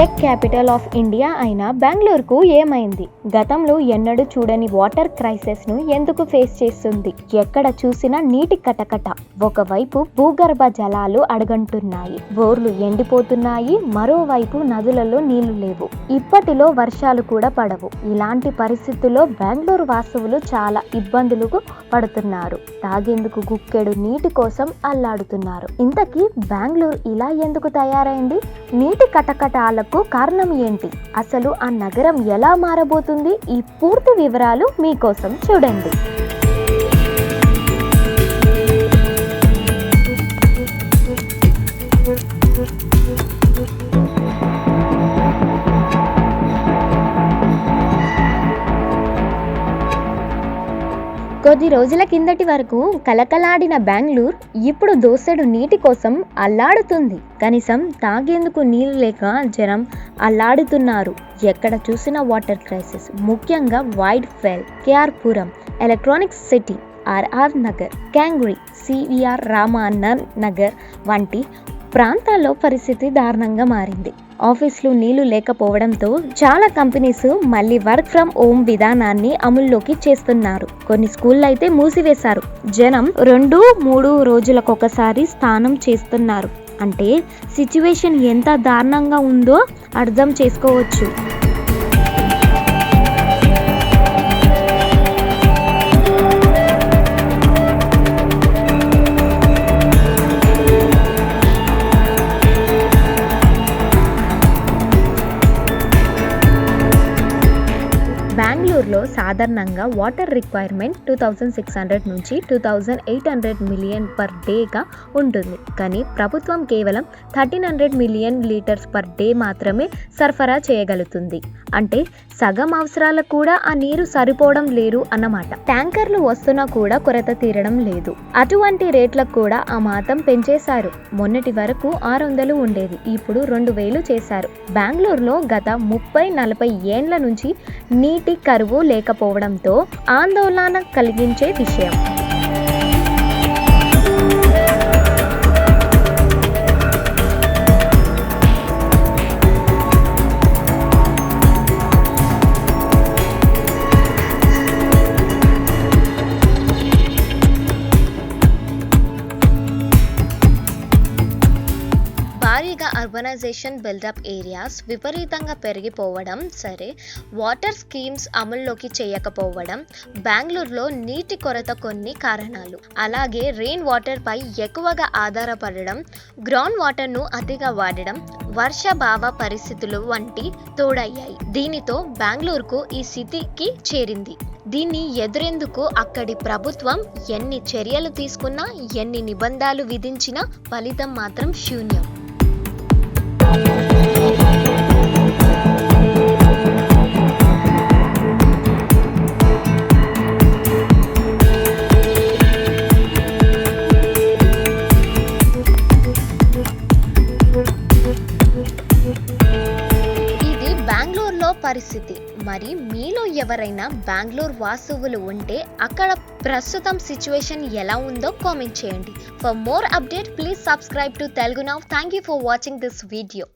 Tech capital of India అయిన బెంగళూరుకు ఏమైంది? గతంలో ఎన్నడూ చూడని వాటర్ క్రైసిస్ను ఎందుకు ఫేస్ చేస్తుంది? ఎక్కడ చూసినా నీటి కటకట. ఒకవైపు భూగర్భ జలాలు అడగంటున్నాయి బోర్లు ఎండిపోతున్నాయి మరోవైపు నదులలో నీళ్ళు లేవు. ఇప్పటిలో వర్షాలు కూడా పడవు. ఇలాంటి పరిస్థితుల్లో బెంగళూరు వాసువులు చాలా ఇబ్బందులకు పడుతున్నారు. తాగేందుకు గుక్కెడు నీటి కోసం అల్లాడుతున్నారు. ఇంతకీ బెంగళూరు ఇలా ఎందుకు తయారైంది? నీటి కటకటాలకు కారణం ఏంటి? అసలు ఆ నగరం ఎలా మారబోతుంది? ఈ పూర్తి వివరాలు మీకోసం చూడండి. కొద్ది రోజుల కిందటి వరకు కలకలాడిన బెంగళూరు ఇప్పుడు దోసెడు నీటి కోసం అల్లాడుతుంది. కనీసం తాగేందుకు నీళ్ళు లేక జనం అల్లాడుతున్నారు. ఎక్కడ చూసిన వాటర్ క్రైసిస్ ముఖ్యంగా Whitefield KR Puram Electronics City RR Nagar Kengeri CVR Raman Nagar వంటి ప్రాంతాల్లో పరిస్థితి దారుణంగా మారింది. ఆఫీసులు నీళ్ళు లేకపోవడంతో చాలా కంపెనీస్ మళ్ళీ వర్క్ ఫ్రమ్ హోమ్ విధానాన్ని అమల్లోకి చేస్తున్నారు. కొన్ని స్కూళ్ళు అయితే మూసివేశారు. జనం రెండు మూడు రోజులకొకసారి స్నానం చేస్తున్నారు. అంటే సిచ్యువేషన్ ఎంత దారుణంగా ఉందో అర్థం చేసుకోవచ్చు. బెంగళూరులో సాధారణంగా water requirement two thousand six hundred నుంచి two thousand eight hundred million per డేగా ఉంటుంది. కానీ ప్రభుత్వం కేవలం thirteen hundred million litres per day మాత్రమే సరఫరా చేయగలుగుతుంది. అంటే సగం అవసరాలకు కూడా ఆ నీరు సరిపోవడం లేదు అన్నమాట. ట్యాంకర్లు వస్తున్నా కూడా కొరత తీరడం లేదు. అటువంటి రేట్లకు కూడా ఆ మాతం పెంచేశారు. మొన్నటి వరకు ఆరు వందలు ఉండేది. ఇప్పుడు రెండు వేలు చేశారు. బెంగళూరులో గత ముప్పై నలభై ఏండ్ల నుంచి నీటి కరువు లేకపోవడంతో ఆందోళన కలిగించే విషయం. భారీగా అర్బనైజేషన్ బిల్డప్ ఏరియాస్ విపరీతంగా పెరిగిపోవడం సరే వాటర్ స్కీమ్స్ అమల్లోకి చేయకపోవడం బెంగళూరులో నీటి కొరత కొన్ని కారణాలు. అలాగే రెయిన్ వాటర్ పై ఎక్కువగా ఆధారపడడం గ్రౌండ్ వాటర్ను అతిగా వాడడం వర్షభావ పరిస్థితులు వంటి తోడయ్యాయి. దీనితో బెంగళూరుకు ఈ స్థితికి చేరింది. దీన్ని ఎదురేందుకు అక్కడి ప్రభుత్వం ఎన్ని చర్యలు తీసుకున్నా ఎన్ని నిబంధాలు విధించినా ఫలితం మాత్రం శూన్యం. పరిస్థితి. మరి మీలో ఎవరైనా బెంగళూరు వాసువులు ఉంటే అక్కడ ప్రస్తుతం సిచ్యువేషన్ ఎలా ఉందో కామెంట్ చేయండి. For more update please subscribe to Telugu now. Thank you for watching this video.